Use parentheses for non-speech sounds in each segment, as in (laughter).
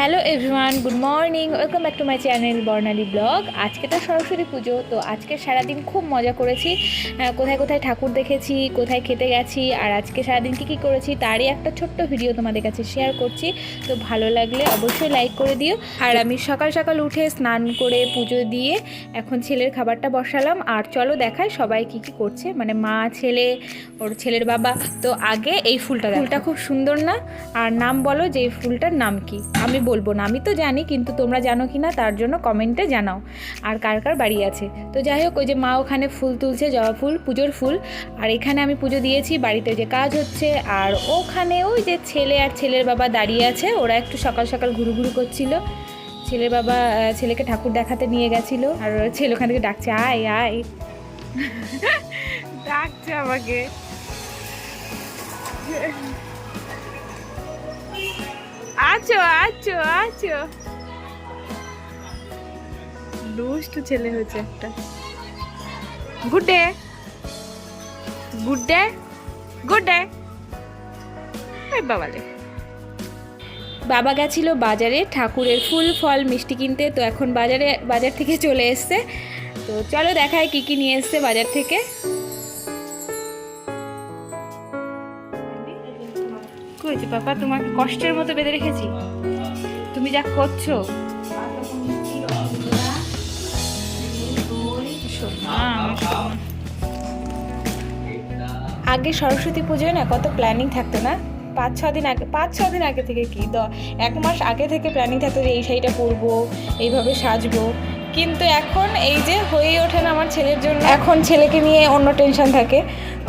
Hello everyone good morning welcome back to my channel Barnali blog আজকে তো সরস্বতী পুজো তো আজকে সারাদিন খুব মজা করেছি। কোথায় কোথায় ঠাকুর দেখেছি কোথায় খেতে গেছি আর আজকে সারাদিন কী কী করেছি তারই একটা ছোট্ট ভিডিও তোমাদের কাছে শেয়ার করছি। তো ভালো লাগলে অবশ্যই লাইক করে দিও। আর আমি সকাল সকাল উঠে স্নান করে পুজো দিয়ে এখন ছেলের খাবারটা বসালাম। আর চলো দেখায় সবাই কী কী করছে। মানে মা ছেলে ওর ছেলের বাবা। তো আগে এই ফুলটা। ফুলটা খুব সুন্দর না? আর নাম বলো যে এই ফুলটার নাম কি? আমি বলব না। আমি তো জানি, কিন্তু তোমরা জানো কি না, তার জন্য কমেন্টে জানাও। আর কার কার বাড়ি আছে? তো যাই হোক, ওই যে মা ওখানে ফুল তুলছে, জবা ফুল, পুজোর ফুল। আর এখানে আমি পুজো দিয়েছি, বাড়িতে যে কাজ হচ্ছে। আর ওখানে ওই যে ছেলে আর ছেলের বাবা দাঁড়িয়ে আছে, ওরা একটু সকাল সকাল ঘুরু ঘুরু করছিল। ছেলের বাবা ছেলেকে ঠাকুর দেখাতে নিয়ে গেছিল, আর ছেলে ওখান থেকে ডাকছে, আয় আয়। (laughs) ডাকছে আমাকে। আছো আছো আছো। দুষ্টু ছেলে হয়েছে একটা। Good day good day good day বাবালে বাবা গেছিল বাজারে, ঠাকুরের ফুল, ফল, মিষ্টি কিনতে, তো এখন বাজারে, বাজার থেকে চলে এসছে। তো চলো দেখায় কি কি নিয়ে এসছে বাজার থেকে। করেছি পাপা তোমাকে কষ্টের মতো বেঁধে রেখেছি। তুমি যা করছ। আগে সরস্বতী পুজোয় না কত প্ল্যানিং থাকতো না? পাঁচ ছ দিন আগে পাঁচ ছ দিন আগে থেকে কি? দ এক মাস আগে থেকে প্ল্যানিং থাকতো যে এই শাড়িটা পরবো এইভাবে সাজবো। কিন্তু এখন এই যে হয়ে ওঠে না আমার ছেলের জন্য। এখন ছেলেকে নিয়ে অন্য টেনশন থাকে।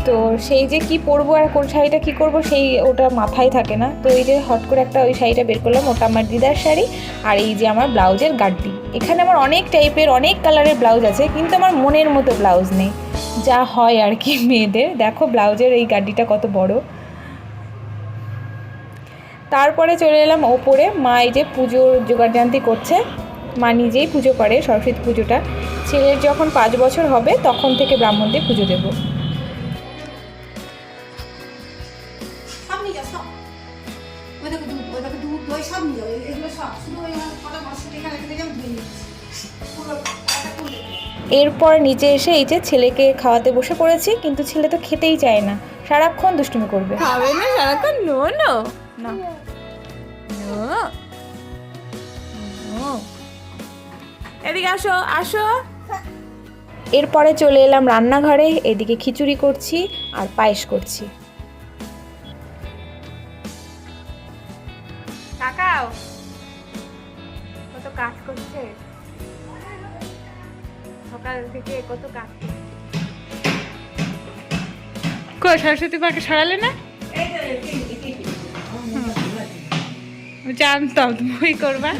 তো সেই যে কি পরবো আর কোন শাড়িটা কি করব, সেই ওটা মাথায় থাকে না। তো এই যে হট করে একটা ওই শাড়িটা বের করলাম, ওটা আমার দিদার শাড়ি আর এই যে আমার ব্লাউজের গাড্ডি। এখানে আমার অনেক টাইপের, অনেক কালারের ব্লাউজ আছে, কিন্তু আমার মনের মতো ব্লাউজ নেই। যা হয় আর কি মেয়েদের। দেখো ব্লাউজের এই গাড্ডিটা কত বড়। তারপরে চলে এলাম ওপরে। মা এই যে পুজোর জোগাড়জান্তি করছে। মা নিজেই পুজো করে, সরস্বতী পুজোটা। ছেলের যখন পাঁচ বছর হবে, তখন থেকে ব্রাহ্মণদের পুজো দেবো। এরপর নিচে এসে এই যে ছেলেকে খাওয়াতে বসে পড়েছি কিন্তু ছেলে তো খেতেই চায় না। সারাক্ষণ দুষ্টুমি করবে। খাবে না সারাক্ষণ নো নো। না। নো। নো। এদিকে আসো আসো। এরপরে চলে এলাম রান্নাঘরে এদিকে খিচুড়ি করছি আর পায়েস করছি। কাজ করছে? সকাল থেকে কত কাজ কো সরস্বতী মাকে সরালে না। জানতাম তুমি করবা।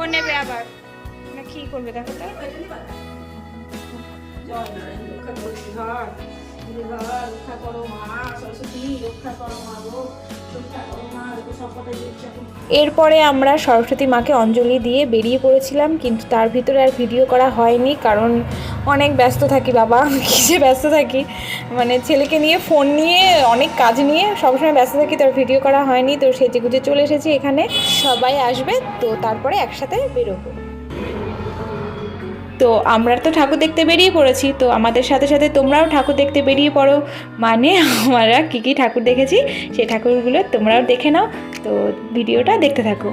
ও নেবে আবার। না কি করবে দেখো তো। রক্ষা করো মা সরস্বতী রক্ষা করো মা রক্ষা করো। মা সবকটা জিনিস এরপরে আমরা সরস্বতী মাকে অঞ্জলি দিয়ে বেরিয়ে পড়েছিলাম, কিন্তু তার ভিতরে আর ভিডিও করা হয়নি, কারণ অনেক ব্যস্ত থাকি বাবা কিসে ব্যস্ত থাকি? মানে ছেলেকে নিয়ে ফোন নিয়ে, অনেক কাজ নিয়ে সবসময় ব্যস্ত থাকি, তার ভিডিও করা হয়নি, তো সেজে গুজে চলে এসেছি এখানে। সবাই আসবে, তো তারপরে একসাথে বেরোবো। তো আমরা তো ঠাকুর দেখতে বেরিয়ে পড়েছি, তো আমাদের সাথে সাথে তোমরাও ঠাকুর দেখতে বেরিয়ে পড়ো। মানে আমরা কী কী ঠাকুর দেখেছি সেই ঠাকুরগুলো তোমরাও দেখে নাও। তো ভিডিওটা দেখতে থাকো।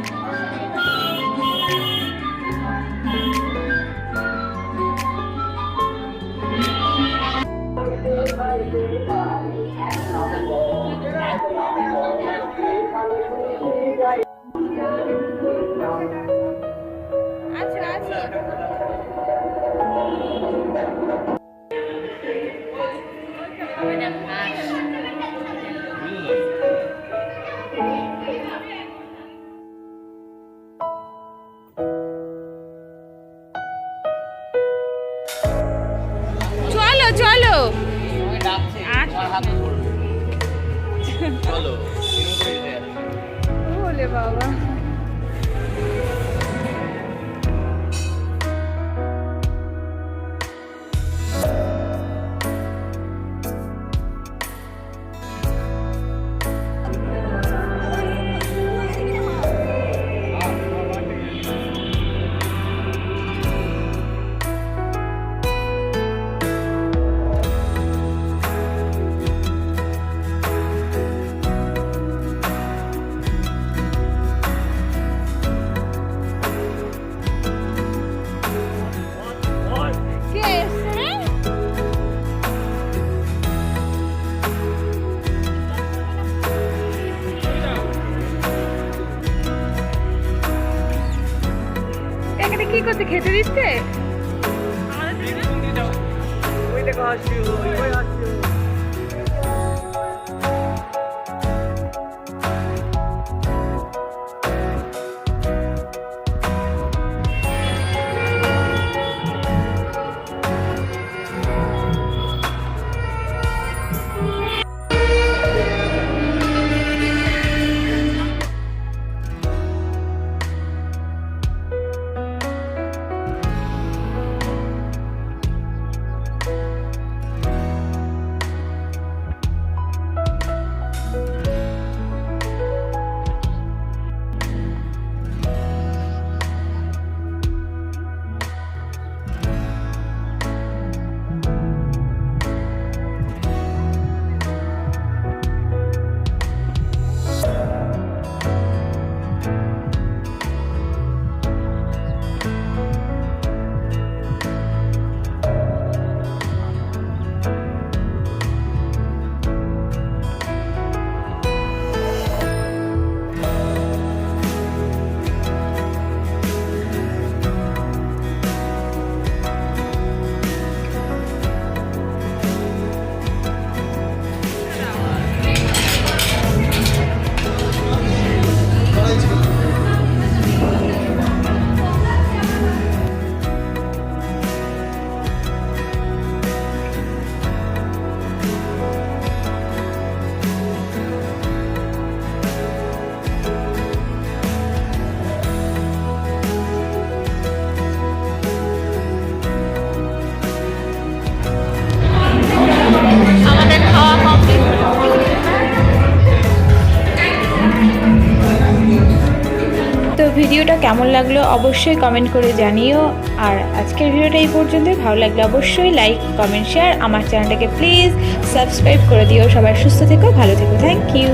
চলো বলে বাবা। কি করছে খেতে দিচ্ছে? ওই দেখো হাসি ওই ওই ভিডিওটা কেমন লাগল অবশ্যই কমেন্ট করে জানিও। আর আজকের ভিডিওটা এই পর্যন্তই। ভালো লাগলে অবশ্যই লাইক কমেন্ট শেয়ার আমার চ্যানেলটাকে প্লিজ সাবস্ক্রাইব করে দিও। সবাই সুস্থ থেকো, ভালো থেকো। Thank you